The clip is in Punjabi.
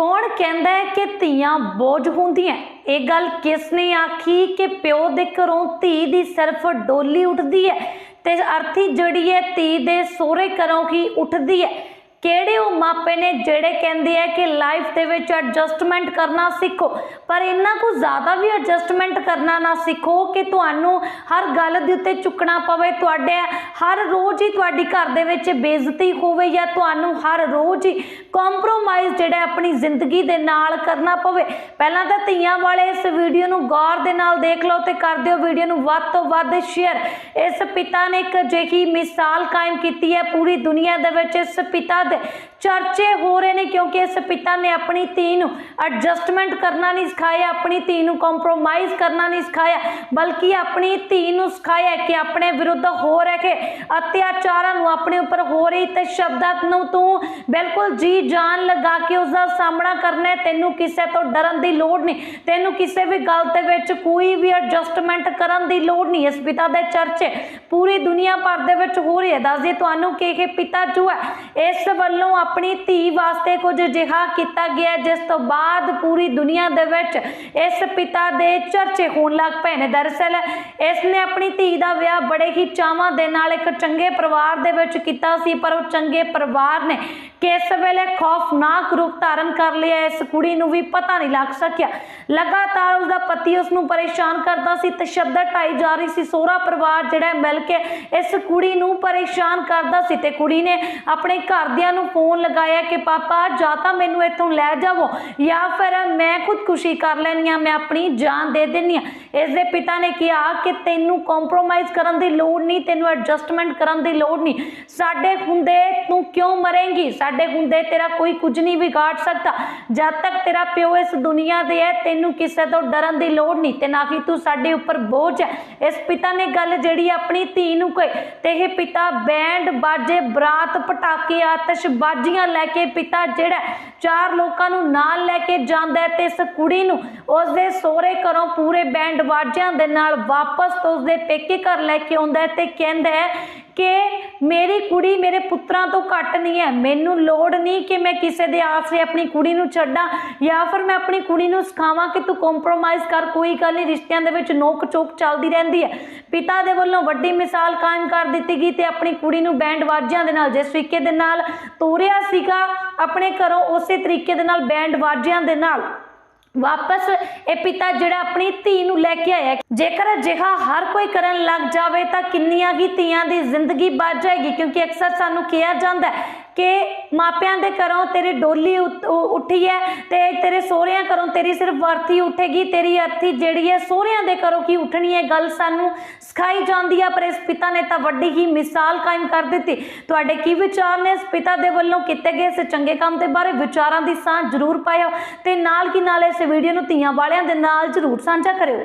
ਕੌਣ ਕਹਿੰਦਾ ਹੈ ਕਿ ਧੀਆਂ ਬੋਝ ਹੁੰਦੀਆਂ ਇਹ ਗੱਲ ਕਿਸ ਨੇ ਆਖੀ ਕਿ ਪਿਓ ਦੇ ਘਰੋਂ ਧੀ ਦੀ ਸਿਰਫ ਡੋਲੀ ਉੱਠਦੀ ਹੈ ਤੇ ਅਰਥੀ ਜਿਹੜੀ ਹੈ ਧੀ ਦੇ ਸੋਹਰੇ ਘਰੋਂ ਹੀ ਉੱਠਦੀ ਹੈ? ਕਿਹੜੇ ਉਹ ਮਾਪੇ ਨੇ ਜਿਹੜੇ ਕਹਿੰਦੇ ਆ ਕਿ ਲਾਈਫ ਦੇ ਵਿੱਚ ਐਡਜਸਟਮੈਂਟ ਕਰਨਾ ਸਿੱਖੋ? ਪਰ ਇੰਨਾ ਕੁ ਜ਼ਿਆਦਾ ਵੀ ਐਡਜਸਟਮੈਂਟ ਕਰਨਾ ਨਾ ਸਿੱਖੋ ਕਿ ਤੁਹਾਨੂੰ ਹਰ ਗੱਲ ਦੇ ਉੱਤੇ ਚੁੱਕਣਾ ਪਵੇ। ਤੁਹਾਡੇ ਹਰ ਰੋਜ਼ ਹੀ ਤੁਹਾਡੀ ਘਰ ਦੇ ਵਿੱਚ ਬੇਇੱਜ਼ਤੀ ਹੋਵੇ ਜਾਂ ਤੁਹਾਨੂੰ ਹਰ ਰੋਜ਼ ਹੀ ਕੰਪਰੋਮਾਈਜ਼ ਜਿਹੜਾ ਆਪਣੀ ਜ਼ਿੰਦਗੀ ਦੇ ਨਾਲ ਕਰਨਾ ਪਵੇ। ਪਹਿਲਾਂ ਤਾਂ ਧੀਆਂ ਵਾਲੇ ਇਸ ਵੀਡੀਓ ਨੂੰ ਗੌਰ ਦੇ ਨਾਲ ਦੇਖ ਲਓ ਤੇ ਕਰ ਦਿਓ ਵੀਡੀਓ ਨੂੰ ਵੱਧ ਤੋਂ ਵੱਧ ਸ਼ੇਅਰ ਇਸ ਪਿਤਾ ਨੇ ਇੱਕ ਅਜਿਹੀ ਮਿਸਾਲ ਕਾਇਮ ਕੀਤੀ ਹੈ ਪੂਰੀ ਦੁਨੀਆ ਦੇ ਵਿੱਚ। ਇਸ ਪਿਤਾ ਦੇ ਚਰਚੇ ਹੋ ਰਹੇ ਨੇ ਕਿਉਂਕਿ ਇਸ ਪਿਤਾ ਨੇ ਆਪਣੀ ਧੀ ਨੂੰ ਐਡਜਸਟਮੈਂਟ ਕਰਨਾ ਨਹੀਂ ਸਿਖਾਇਆ, ਆਪਣੀ ਧੀ ਨੂੰ ਕੰਪਰੋਮਾਈਜ਼ ਕਰਨਾ ਨਹੀਂ ਸਿਖਾਇਆ, ਬਲਕਿ ਆਪਣੀ ਧੀ ਨੂੰ ਸਿਖਾਇਆ ਕਿ ਆਪਣੇ ਵਿਰੁੱਧ ਹੋ ਰਹੇ ਅਤਿਆਚਾਰਾਂ ਨੂੰ ਆਪਣੇ ਉੱਪਰ ਹੋ ਰਹੀ ਤੇ ਸ਼ਬਦਾਂ ਨੂੰ ਤੂੰ ਬਿਲਕੁਲ ਜੀ ਜਾਨ ਲਗਾ ਕੇ ਉਸ ਦਾ ਸਾਹਮਣਾ ਕਰਨਾ ਹੈ। ਤੈਨੂੰ ਕਿਸੇ ਤੋਂ ਡਰਨ ਦੀ ਲੋੜ ਨਹੀਂ, ਤੈਨੂੰ ਕਿਸੇ ਵੀ ਗੱਲ ਦੇ ਵਿੱਚ ਕੋਈ ਵੀ ਐਡਜਸਟਮੈਂਟ ਕਰਨ ਦੀ ਲੋੜ ਨਹੀਂ। ਇਸ ਪਿਤਾ ਦੇ ਚਰਚੇ ਪੂਰੀ ਦੁਨੀਆ ਭਰ ਦੇ ਵਿੱਚ ਹੋ ਰਹੀ ਹੈ ਦੱਸਦੇ ਤੁਹਾਨੂੰ ਕਿ ਇਹ ਪਿਤਾ ਜੋ ਹੈ, ਇਸ ਵੱਲੋਂ ਆਪਣੀ ਧੀ ਵਾਸਤੇ ਕੁਝ ਅਜਿਹਾ ਕੀਤਾ ਗਿਆ, ਜਿਸ ਤੋਂ ਬਾਅਦ ਪੂਰੀ ਦੁਨੀਆ ਦੇ ਵਿੱਚ ਇਸ ਪਿਤਾ ਦੇ ਚਰਚੇ ਹੋਣ ਲੱਗ ਪਏ ਨੇ। ਦਰਅਸਲ ਇਸ ਨੇ ਆਪਣੀ ਧੀ ਦਾ ਵਿਆਹ ਬੜੇ ਹੀ ਚਾਵਾਂ ਦੇ ਨਾਲ ਇੱਕ ਚੰਗੇ ਪਰਿਵਾਰ ਦੇ ਵਿੱਚ ਕੀਤਾ ਸੀ, ਪਰ ਉਹ ਚੰਗੇ ਪਰਿਵਾਰ ਨੇ ਕਿਸ ਵੇਲੇ ਖੌਫਨਾਕ ਰੂਪ ਧਾਰਨ ਕਰ ਲਿਆ, ਇਸ ਕੁੜੀ ਨੂੰ ਵੀ ਪਤਾ ਨਹੀਂ ਲੱਗ ਸਕਿਆ। ਲਗਾਤਾਰ ਉਸਦਾ ਪਤੀ ਉਸ ਨੂੰ ਪਰੇਸ਼ਾਨ ਕਰਦਾ ਸੀ, ਤਸ਼ੱਦਦ ਢਾਈ ਜਾ ਰਹੀ ਸੀ। ਸੋਹਰਾ ਪਰਿਵਾਰ ਜਿਹੜਾ ਮਿਲ ਕੇ ਇਸ ਕੁੜੀ ਨੂੰ ਪਰੇਸ਼ਾਨ ਕਰਦਾ ਸੀ ਤੇ ਕੁੜੀ ਨੇ ਆਪਣੇ ਘਰ ਦੀਆਂ ਘਰਦਿਆਂ ਨੂੰ ਫੋਨ ਲਗਾਇਆ ਕਿ ਪਾਪਾ, ਜਾਂ ਤਾਂ ਮੈਨੂੰ ਇੱਥੋਂ ਲੈ ਜਾਵੋ, ਜਾਂ ਫਿਰ ਮੈਂ ਖੁਦਕੁਸ਼ੀ ਕਰ ਲੈਣੀ ਆ ਮੈਂ ਆਪਣੀ ਜਾਨ ਦੇ ਦਿੰਨੀ ਆ ਇਸ ਦੇ ਪਿਤਾ ਨੇ ਕਿਹਾ ਕਿ ਤੈਨੂੰ ਕੰਪਰੋਮਾਈਜ਼ ਕਰਨ ਦੀ ਲੋੜ ਨਹੀਂ, ਤੈਨੂੰ ਐਡਜਸਟਮੈਂਟ ਕਰਨ ਦੀ ਲੋੜ ਨਹੀਂ। ਸਾਡੇ ਹੁੰਦੇ ਤੂੰ ਕਿਉਂ ਮਰੇਂਗੀ? ਸਾਡੇ ਹੁੰਦੇ ਤੇਰਾ ਕੋਈ ਕੁਝ ਨਹੀਂ ਵਿਗਾੜ ਸਕਦਾ। ਜਦ ਤੱਕ ਤੇਰਾ ਪਿਓ ਇਸ ਦੁਨੀਆ ਦੇ ਹੈ, ਤੈਨੂੰ ਕਿਸੇ ਤੋਂ ਡਰਨ ਦੀ ਲੋੜ ਨਹੀਂ, ਤੇ ਨਾ ਕਿ ਤੂੰ ਸਾਡੇ ਉੱਪਰ ਬੋਝ ਹੈ। ਇਸ ਪਿਤਾ ਨੇ ਗੱਲ ਜਿਹੜੀ ਆਪਣੀ ਧੀ ਨੂੰ ਕਹੀ, ਤੇ ਇਹ ਪਿਤਾ ਬੈਂਡ ਬਾਜੇ ਬਰਾਤ ਪਟਾਕੇ ਆਤਿਸ਼ਬਾਜ਼ੀਆਂ ਲੈ ਕੇ ਪਿਤਾ ਜਿਹੜਾ ਚਾਰ ਲੋਕਾਂ ਨੂੰ ਨਾਲ ਲੈ ਕੇ ਜਾਂਦਾ ਹੈ ਤੇ ਇਸ ਕੁੜੀ ਨੂੰ ਉਸ ਦੇ ਸਹੁਰੇ ਘਰੋਂ ਪੂਰੇ ਬੈਂਡ ਬਾਜਿਆਂ ਦੇ ਨਾਲ ਵਾਪਸ ਤੋਂ ਉਸ ਦੇ ਪੇਕੇ ਘਰ ਲੈ ਕੇ ਆਉਂਦਾ ਹੈ ਤੇ ਕਹਿੰਦਾ ਹੈ ਕਿ ਮੇਰੀ ਕੁੜੀ ਮੇਰੇ ਪੁੱਤਰਾਂ ਤੋਂ ਘੱਟ ਨਹੀਂ ਹੈ। ਮੈਨੂੰ ਲੋੜ ਨਹੀਂ ਕਿ ਮੈਂ ਕਿਸੇ ਦੇ ਆਸਰੇ ਆਪਣੀ ਕੁੜੀ ਨੂੰ ਛੱਡਾਂ ਜਾਂ ਫਿਰ ਮੈਂ ਆਪਣੀ ਕੁੜੀ ਨੂੰ ਸਿਖਾਵਾਂ ਕਿ ਤੂੰ ਕੰਪਰੋਮਾਈਜ਼ ਕਰ। ਕੋਈ ਗੱਲ ਨਹੀਂ, ਰਿਸ਼ਤਿਆਂ ਦੇ ਵਿੱਚ ਨੋਕ ਚੋਕ ਚੱਲਦੀ ਰਹਿੰਦੀ ਹੈ। ਪਿਤਾ ਦੇ ਵੱਲੋਂ ਵੱਡੀ ਮਿਸਾਲ ਕਾਇਮ ਕਰ ਦਿੱਤੀ ਗਈ ਤੇ ਆਪਣੀ ਕੁੜੀ ਨੂੰ ਬੈਂਡ ਵਾਜਿਆਂ ਦੇ ਨਾਲ, ਜਿਸ ਤਰੀਕੇ ਦੇ ਨਾਲ ਤੋਰਿਆ ਸੀਗਾ, ਆਪਣੇ ਘਰੋਂ ਉਸੇ ਤਰੀਕੇ ਦੇ ਨਾਲ ਬੈਂਡ ਵਾਜਿਆਂ ਦੇ ਨਾਲ। ਵਾਪਸ ਇਹ ਪਿਤਾ ਜਿਹੜਾ ਆਪਣੀ ਧੀ ਨੂੰ ਲੈ ਕੇ ਆਇਆ। ਜੇਕਰ ਅਜਿਹਾ ਹਰ ਕੋਈ ਕਰਨ ਲੱਗ ਜਾਵੇ ਤਾਂ ਕਿੰਨੀਆਂ ਹੀ ਧੀਆਂ ਦੀ ਜ਼ਿੰਦਗੀ ਬਚ ਜਾਏਗੀ, ਕਿਉਂਕਿ ਅਕਸਰ ਸਾਨੂੰ ਕਿਹਾ ਜਾਂਦਾ ਕਿ ਮਾਪਿਆਂ ਦੇ ਘਰੋਂ ਤੇਰੀ ਡੋਲੀ ਉੱਠੀ ਹੈ ਤੇ ਤੇਰੇ ਸਹੁਰਿਆਂ ਘਰੋਂ ਤੇਰੀ ਸਿਰਫ ਅਰਥੀ ਉੱਠੇਗੀ, ਤੇਰੀ ਅਰਥੀ ਜਿਹੜੀ ਹੈ ਸਹੁਰਿਆਂ ਦੇ ਘਰੋਂ ਕੀ ਉੱਠਣੀ ਹੈ ਗੱਲ ਸਾਨੂੰ ਸਿਖਾਈ ਜਾਂਦੀ ਹੈ, ਪਰ ਇਸ ਪਿਤਾ ਨੇ ਤਾਂ ਵੱਡੀ ਹੀ ਮਿਸਾਲ ਕਾਇਮ ਕਰ ਦਿੱਤੀ। ਤੁਹਾਡੇ ਕੀ ਵਿਚਾਰ ਨੇ ਇਸ ਪਿਤਾ ਦੇ ਵੱਲੋਂ ਕੀਤੇ ਗਏ ਇਸ ਚੰਗੇ ਕੰਮ ਦੇ ਬਾਰੇ? ਵਿਚਾਰਾਂ ਦੀ ਸਾਂਝ ਜ਼ਰੂਰ ਪਾਇਓ ਤੇ ਨਾਲ ਕੀ ਨਾਲ ਇਸ ਵੀਡੀਓ ਨੂੰ ਧੀਆਂ ਵਾਲਿਆਂ ਦੇ ਨਾਲ ਜ਼ਰੂਰ ਸਾਂਝਾ ਕਰਿਓ।